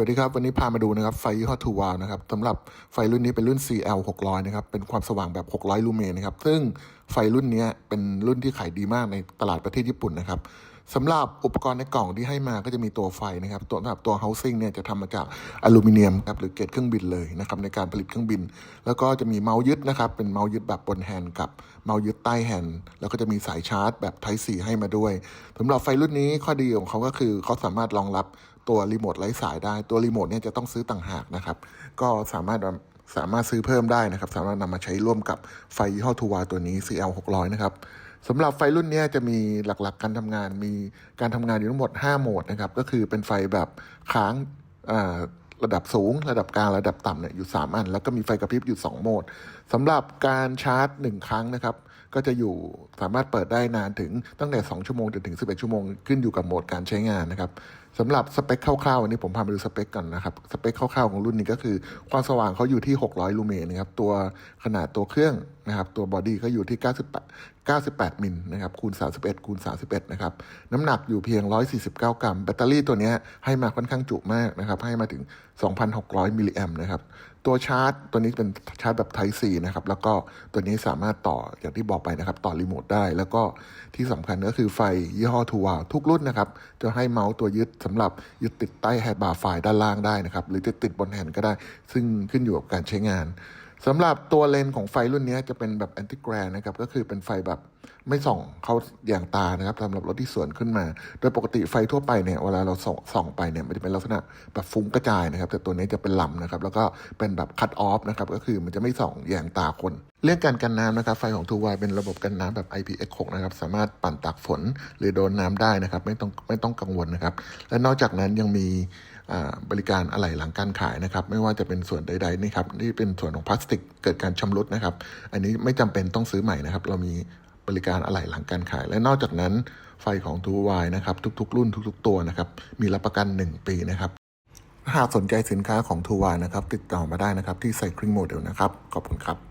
วัสดีครับ วันนี้พามาดูนะครับไฟยี่ห้อทูวานะครับสำหรับไฟรุ่นนี้เป็นรุ่น CL 600 นะครับ เป็นความสว่างแบบ 600 ลูเมนนะครับ ซึ่งไฟรุ่นนี้เป็นรุ่นที่ขายดีมากในตลาดประเทศญี่ปุ่นนะครับ สำหรับอุปกรณ์ในกล่องที่ให้มาก็จะมีตัวไฟนะครับ ตัวสำหรับตัว housing เนี่ยจะทำมาจากอลูมิเนียมครับหรือเกรดเครื่องบินเลยนะครับในการผลิตเครื่องบิน แล้วก็จะมีเมาส์ยึดนะครับ เป็นเมาส์ยึดแบบบนแฮนด์กับเมาส์ยึดใต้แฮนด์แล้วก็จะมีสายชาร์จแบบ Type C ให้มาด้วยสำหรับไฟรุ่นนี้ข้อดีของเขาก็คือเขาสามารถรองรับตัวรีโมทไร้สายได้ตัวรีโมทเนี่ยจะต้องซื้อต่างหากนะครับ ก็สามารถ สามารถซื้อเพิ่มได้นะครับ สามารถนำมาใช้ร่วมกับไฟยี่ห้อทูวาตัวนี้ CL 600นะครับสำหรับไฟรุ่นนี้จะมีหลักๆการทำงาน มีการทำงานอยู่ทั้งหมด 5 โหมดนะครับ ก็คือเป็นไฟแบบค้างระดับสูง ระดับกลาง ระดับต่ำเนี่ยอยู่ 3 อัน แล้วก็มีไฟกระพริบอยู่ 2 โหมดสำหรับการชาร์จ 1 ครั้งนะครับ ก็จะอยู่สามารถเปิดได้นานถึงตั้งแต่ 2 ชั่วโมงจนถึง 11 ชั่วโมง ขึ้นอยู่กับโหมดการใช้งานนะครับสำหรับสเปคคร่าวๆวันนี้ผมพามาดูสเปคก่อนนะครับ สเปคคร่าวๆของรุ่นนี้ก็คือ ความสว่างเขาอยู่ที่ 600 ลูเมนนะครับ ตัวขนาดตัวเครื่องนะครับ ตัวบอดี้ก็อยู่ที่ 98 98 มิลนะครับ คูณ 31 คูณ 31 นะครับ น้ำหนักอยู่เพียง 149 กรัม แบตเตอรี่ตัวนี้ให้มาค่อนข้างจุมากนะครับ ให้มาถึง 2,600 มิลลิแอมนะครับ ตัวชาร์จตัวนี้เป็นชาร์จแบบ Type C นะครับ แล้วก็ตัวนี้สามารถต่ออย่างที่บอกไปนะครับ ต่อรีโมทได้ แล้วก็ที่สำคัญก็คือไฟยี่ห้อทูวาทุกรุ่นนะครับ จะให้เมาส์ตัวยึดสำหรับยึดติดใต้แฮนด์บาร์ไฟด้านล่างได้นะครับ หรือจะติดบนแฮนด์ก็ได้ ซึ่งขึ้นอยู่กับการใช้งาน สำหรับตัวเลนของไฟรุ่นนี้จะเป็นแบบแอนติแกรนนะครับก็คือเป็นไฟแบบไม่ส่องเข้าอย่างตานะครับสำหรับรถที่สวนขึ้นมา โดยปกติไฟทั่วไปเนี่ยเวลาเราส่องส่องไปเนี่ยมันจะเป็นลักษณะแบบฟุ้งกระจายนะครับ แต่ตัวนี้จะเป็นลำนะครับ แล้วก็เป็นแบบคัตออฟนะครับก็คือมันจะไม่ส่องอย่างตาคน เรื่องการกันน้ำนะครับ ไฟของทูวายเป็นระบบกันน้ำแบบ IPX6 นะครับสามารถปั่นตากฝนหรือโดนน้ำได้นะครับ ไม่ต้องไม่ต้องกังวลนะครับ และนอกจากนั้นยังมี บริการอะไหล่หลังการขายนะครับ ไม่ว่าจะเป็นส่วนใดๆนี่ครับนี่เป็นส่วนของพลาสติกเกิดการชำรุดนะครับ อันนี้ไม่จำเป็นต้องซื้อใหม่นะครับ เรามีบริการอะไหล่หลังการขาย และนอกจากนั้นไฟของทูวายนะครับ ทุก ๆ รุ่นทุก ๆ ตัวนะครับ มีรับประกัน 1 ปีนะครับ หากสนใจสินค้าของทูวายนะครับ ติดต่อมาได้นะครับที่ไซคลิงโมเดลนะครับ ขอบคุณครับ